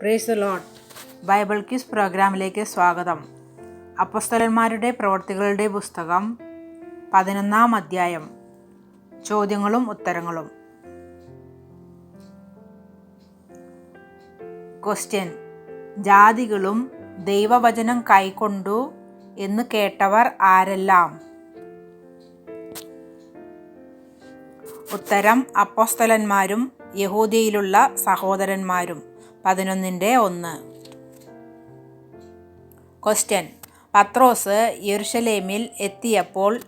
Praise the lord Bible quiz പ്രോഗ്രാമിലേക്ക് സ്വാഗതം. അപ്പസ്തലന്മാരുടെ പ്രവർത്തികളുടെ പുസ്തകം പതിനൊന്നാം അധ്യായം. ചോദ്യങ്ങളും ഉത്തരങ്ങളും. ക്വസ്റ്റ്യൻ ജാതികളും ദൈവവചനം കൈക്കൊണ്ടു എന്ന് കേട്ടവർ ആരെല്ലാം? ഉത്തരം അപ്പോസ്തലന്മാരും യഹൂദിയിലുള്ള സഹോദരന്മാരും. പതിനൊന്നിന്റെ ഒന്ന്. ക്വസ്റ്റ്യൻ പത്രോസ് യെരുഷലേമിൽ എത്തിയപ്പോൾ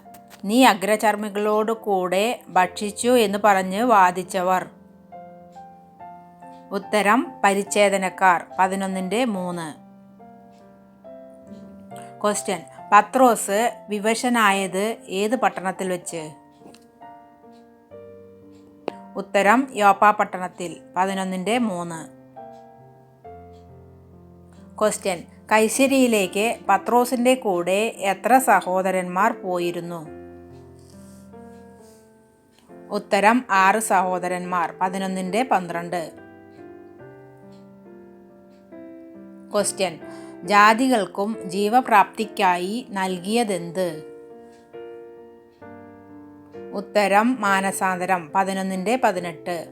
നീ അഗ്രചർമ്മികളോട് കൂടെ ഭക്ഷിച്ചു എന്ന് പറഞ്ഞ് വാദിച്ചവർ. ഉത്തരം പരിച്ഛേദനക്കാർ. പതിനൊന്നിന്റെ മൂന്ന്. ക്വസ്റ്റ്യൻ പത്രോസ് വിവശനായത് ഏത് പട്ടണത്തിൽ വെച്ച്? ഉത്തരം യോപ്പ പട്ടണത്തിൽ. പതിനൊന്നിന്റെ മൂന്ന്. ക്വസ്റ്റ്യൻ. കൈശ്ശേരിയിലേക്ക് പത്രോസിന്റെ കൂടെ എത്ര സഹോദരന്മാർ പോയിരുന്നു? ഉത്തരം ആറ് സഹോദരന്മാർ. പതിനൊന്നിന്റെ പന്ത്രണ്ട്. ക്വസ്റ്റ്യൻ. ജാതികൾക്കും ജീവപ്രാപ്തിക്കായി നൽകിയതെന്ത്? ഉത്തരം മാനസാന്തരം. പതിനൊന്നിന്റെ പതിനെട്ട്.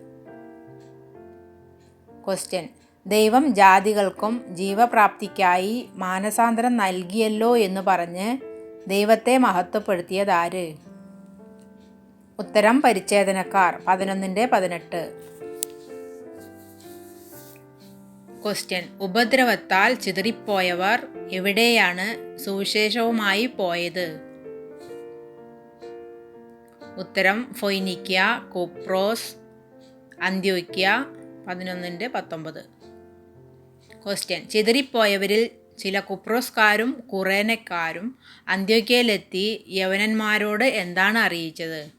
ക്വസ്റ്റ്യൻ. ദൈവം ജാതികൾക്കും ജീവപ്രാപ്തിക്കായി മാനസാന്തരം നൽകിയല്ലോ എന്ന് പറഞ്ഞ് ദൈവത്തെ മഹത്വപ്പെടുത്തിയതാര്? ഉത്തരം പരിച്ഛേദനക്കാർ പതിനൊന്നിന്റെ പതിനെട്ട്. ക്വസ്റ്റ്യൻ. ഉപദ്രവത്താൽ ചിതറിപ്പോയവർ എവിടെയാണ് സുവിശേഷവുമായി പോയത്? ഉത്തരം ഫൊയ്നിക്യ കുപ്രോസ് അന്ത്യോക്യ പതിനൊന്നിന്റെ പത്തൊമ്പത്. ക്വസ്റ്റ്യൻ. ചിതറിപ്പോയവരിൽ ചില കുപ്രോസ്കാരും കുറേനക്കാരും അന്ത്യോക്യയിലെത്തി യവനന്മാരോട് എന്താണ് അറിയിച്ചത്?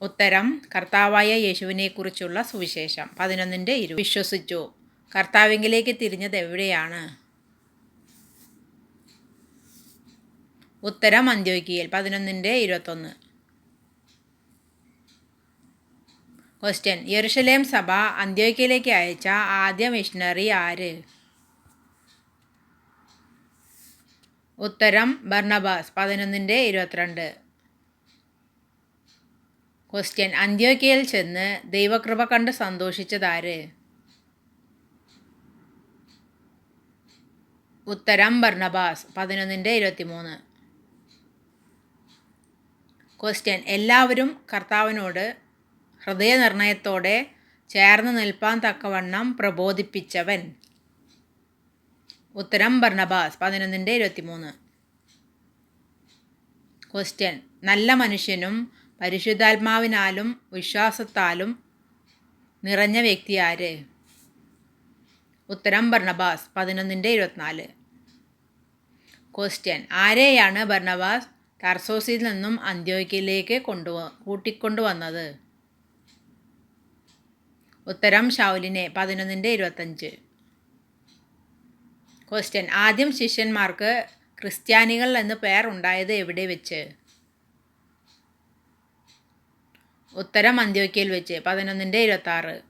ഉത്തരം കർത്താവായ യേശുവിനെക്കുറിച്ചുള്ള സുവിശേഷം. പതിനൊന്നിന്റെ ഇരു വിശ്വസിച്ചു. കർത്താവിങ്കിലേക്ക് തിരിഞ്ഞത് എവിടെയാണ്? ഉത്തരം അന്ത്യോക്കിയൽ പതിനൊന്നിന്റെ ഇരുപത്തൊന്ന്. ക്വസ്റ്റ്യൻ യെറുഷലേം സഭ അന്ത്യോക്കയിലേക്ക് അയച്ച ആദ്യ മിഷണറി ആര്? ഉത്തരം ബർണബാസ്. പതിനൊന്നിന്റെ ഇരുപത്തിരണ്ട്. ക്വസ്റ്റ്യൻ അന്ത്യോക്കയിൽ ചെന്ന് ദൈവകൃപ കണ്ട് സന്തോഷിച്ചതാര് ഉത്തരം ബർണബാസ്. പതിനൊന്നിന്റെ ഇരുപത്തിമൂന്ന്. ക്വസ്റ്റ്യൻ എല്ലാവരും കർത്താവിനോട് ഹൃദയനിർണയത്തോടെ ചേർന്ന് നിൽപ്പാൻ തക്കവണ്ണം പ്രബോധിപ്പിച്ചവൻ. ഉത്തരം ഭർണബാസ് പതിനൊന്നിന്റെ ഇരുപത്തിമൂന്ന്. ക്വസ്റ്റ്യൻ നല്ല മനുഷ്യനും പരിശുദ്ധാത്മാവിനാലും വിശ്വാസത്താലും നിറഞ്ഞ വ്യക്തി ആര്? ഉത്തരം ഭർണബാസ് പതിനൊന്നിന്റെ ഇരുപത്തിനാല്. ക്വസ്റ്റ്യൻ ആരെയാണ് ഭർണബാസ് ടർസോസിൽ നിന്നും അന്ത്യോക്കിലേക്ക് കൊണ്ടുവ കൂട്ടിക്കൊണ്ടുവന്നത്? ഉത്തരം ഷൗലിനെ പതിനൊന്നിന്റെ ഇരുപത്തഞ്ച്. ക്വസ്റ്റ്യൻ ആദ്യം ശിഷ്യന്മാർക്ക് ക്രിസ്ത്യാനികൾ എന്ന് പേർ ഉണ്ടായത് എവിടെ വെച്ച്? ഉത്തരം അന്ത്യോക്കിയിൽ വെച്ച്. പതിനൊന്നിന്റെ ഇരുപത്താറ്.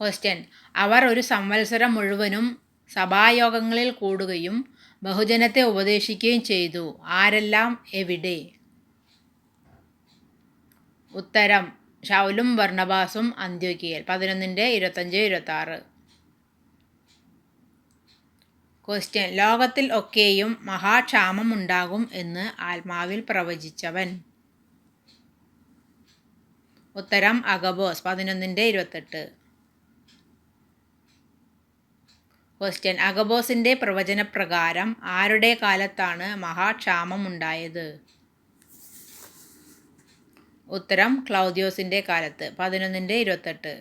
ക്വസ്റ്റ്യൻ അവർ ഒരു സംവത്സരം മുഴുവനും സഭായോഗങ്ങളിൽ കൂടുകയും ബഹുജനത്തെ ഉപദേശിക്കുകയും ചെയ്തു. ആരെല്ലാം? എവിടെ? ഉത്തരം. ഷൗലും ബർണബാസും അന്ത്യോക്കിയൽ. പതിനൊന്നിന്റെ ഇരുപത്തഞ്ച് ഇരുപത്താറ്. ക്വസ്റ്റ്യൻ ലോകത്തിൽ ഒക്കെയും മഹാക്ഷാമം ഉണ്ടാകും എന്ന് ആത്മാവിൽ പ്രവചിച്ചവൻ. ഉത്തരം അഗബോസ്. പതിനൊന്നിന്റെ ഇരുപത്തെട്ട്. ക്വസ്റ്റ്യൻ അഗബോസിന്റെ പ്രവചനപ്രകാരം ആരുടെ കാലത്താണ് മഹാക്ഷാമം ഉണ്ടായത് ഉത്തരം ക്ലൗദ്യോസിന്റെ കാലത്ത് പതിനൊന്നിന്റെ ഇരുപത്തെട്ട്.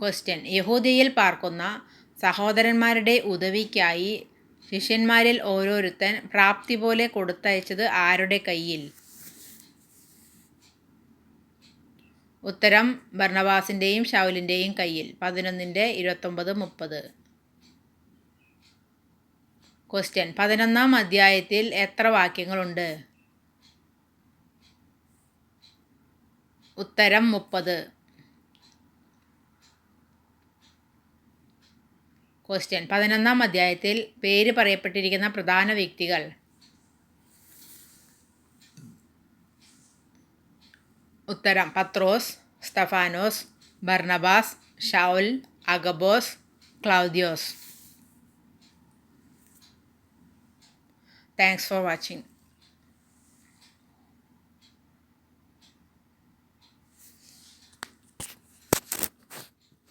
ക്വസ്റ്റ്യൻ യഹൂദിയിൽ പാർക്കുന്ന സഹോദരന്മാരുടെ ഉദവിക്കായി ശിഷ്യന്മാരിൽ ഓരോരുത്തൻ പ്രാപ്തി പോലെ കൊടുത്തയച്ചത് ആരുടെ കയ്യിൽ? ഉത്തരം ഭർണവാസിന്റെയും ഷൗലിന്റെയും കയ്യിൽ പതിനൊന്നിന്റെ ഇരുപത്തൊമ്പത് മുപ്പത്. ക്വസ്റ്റ്യൻ പതിനൊന്നാം അധ്യായത്തിൽ എത്ര വാക്യങ്ങളുണ്ട്? ഉത്തരം മുപ്പത്. ക്വസ്റ്റ്യൻ പതിനൊന്നാം അധ്യായത്തിൽ പേര് പറയപ്പെട്ടിരിക്കുന്ന പ്രധാന വ്യക്തികൾ. ഉത്തരം. പത്രോസ് സ്തഫാനോസ് ബർണബാസ് ഷൗൽ അഗബോസ് ക്ലൗദ്യോസ്. Thanks for watching